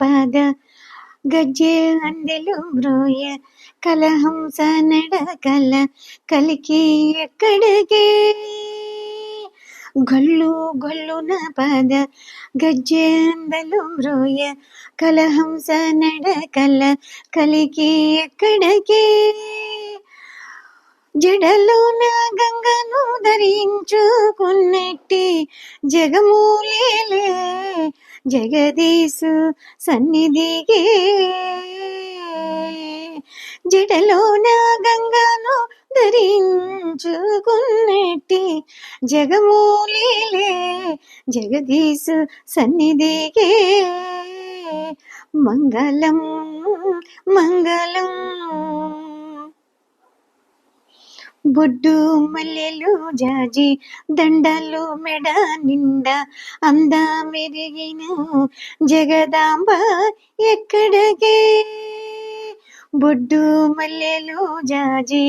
పాద గజ్జె అందెలు బ్రోయ కలహంస నడకల కలికి ఎక్కడికి? గొల్లు గొల్లున పద గజ్జె అందెలు బ్రోయ కలహంస నడకల కలికి ఎక్కడికి? జడలోన గంగను ధరించుకున్నట్టి జగమూలేలే జగదీశు సన్నిధికి. జడలోన గంగను ధరించుకున్నట్టి జగమూలిలే జగదీశు సన్నిధిగే మంగళం మంగళం. బొడ్డు మల్లెలు జాజి దండలు మెడ నిండా అంద మెరిగిన జగదాంబ ఎక్కడికి? బొడ్డు మల్లెలు జాజి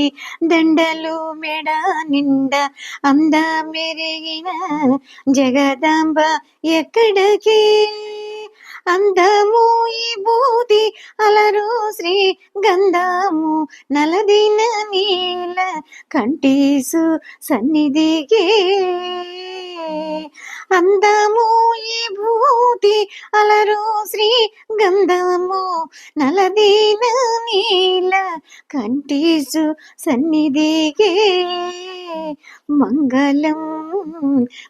దండలు మెడ నిండా అంద మెరిగిన జగదాంబ ఎక్కడికి? అందము ఈ బూది అలరు శ్రీ గంధము నలదిన నీల కంటీసు సన్నిధికి. అందము ఈ భూతి అలరు శ్రీ గంధము నలదిన నీల కంటీసు సన్నిధికి. మంగళం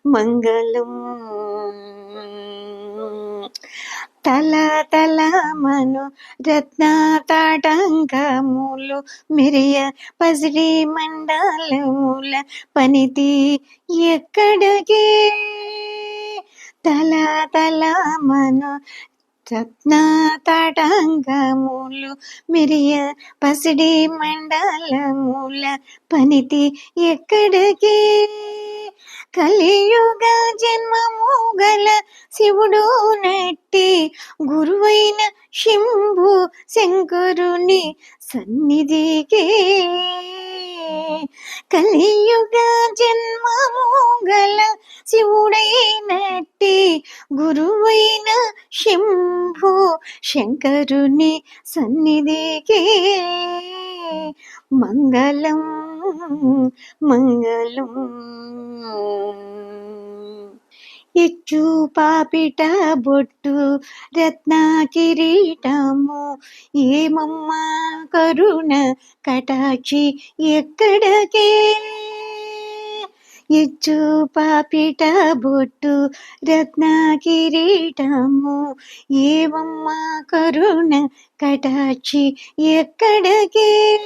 మంగళం. తల తల మను రత్న తాటంకములు మిరియ పసిడి మండలముల పనితి ఎక్కడికి? తల తల మను రత్న తాటంకములు మిరియ పసిడి మండలముల పనితి ఎక్కడికి? కలియుగ జన్మము గల శివుడు నట్టి గురువైన శంభు శంకరుని సన్నిధికి. కలియుగ జన్మము గల శివుడైనట్టి గురువైన శంభు శంకరుని సన్నిధికి. మంగళం మంగళం. ఇచ్చు పాపిట బొట్టు రత్న కిరీటము ఏమమ్మా కరుణ కటాక్షి ఎక్కడకే? ఇచ్చు పాపిట బొట్టు రత్న కిరీటము ఏమమ్మ కరుణ కటాక్షి ఎక్కడకే?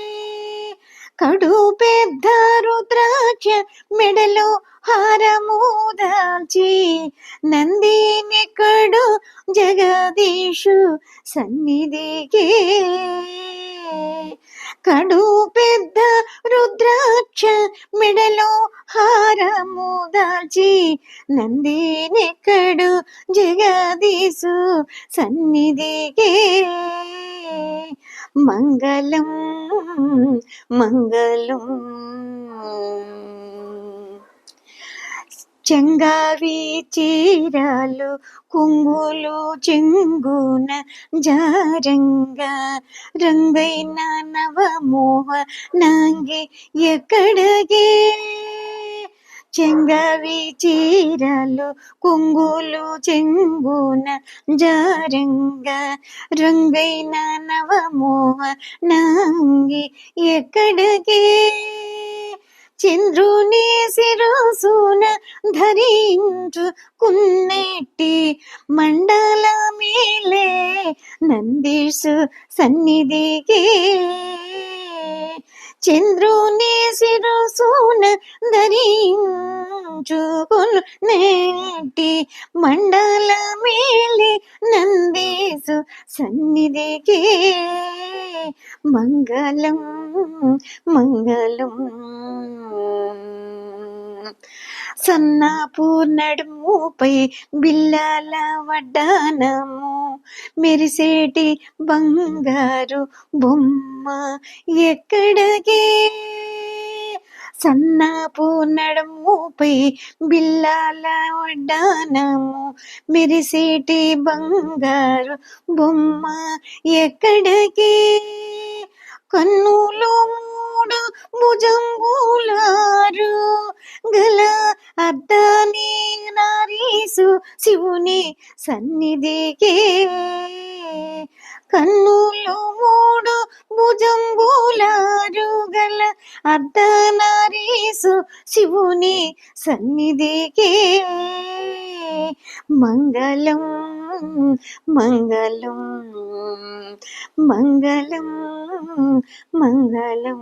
కడు పెద్ద రుద్రాక్ష మెడలో హారము దాల్చి నందినెక్కడు జగదీషు సన్నిధికే. కడు పెద్ద రుద్రాక్ష హారము దాల్చి నందినెక్కడు జగదీసు సన్నిధికి. మంగళం మంగళం. చెంగావి చీరాలు కుంగులు చెంగున జారంగ రంగైన నవమోహ నాంగి ఎక్కడగే? చెంగవి చీరలు కుంగులు చెంగున జారంగ రంగైన నవమోహ నాంగి ఎక్కడికే? చంద్రుని శిరసున ధరించుకున్నట్టి మండల మేలే నందీసు సన్నిధికే. చంద్రుని శిరసున నేటి మండల మేలి నందేసు సన్నిధికి. మంగళం మంగళం. సన్నాపూర్ నడుముపై బిల్లల వడ్డానము. మెరిసేటి బంగారు బొమ్మ ఎక్కడకే? సన్నాపు నడముపై బిల్లాల వడ్డానము మెరిసేటి బంగారు బొమ్మ ఎక్కడకే? కన్నులు మూడు భుజంబులారు సన్నిధికి కన్నులు మూడు భుజంబులారు గల అర్ధనారీసు శివుని సన్నిధికి మంగళం మంగళం మంగళం మంగళం.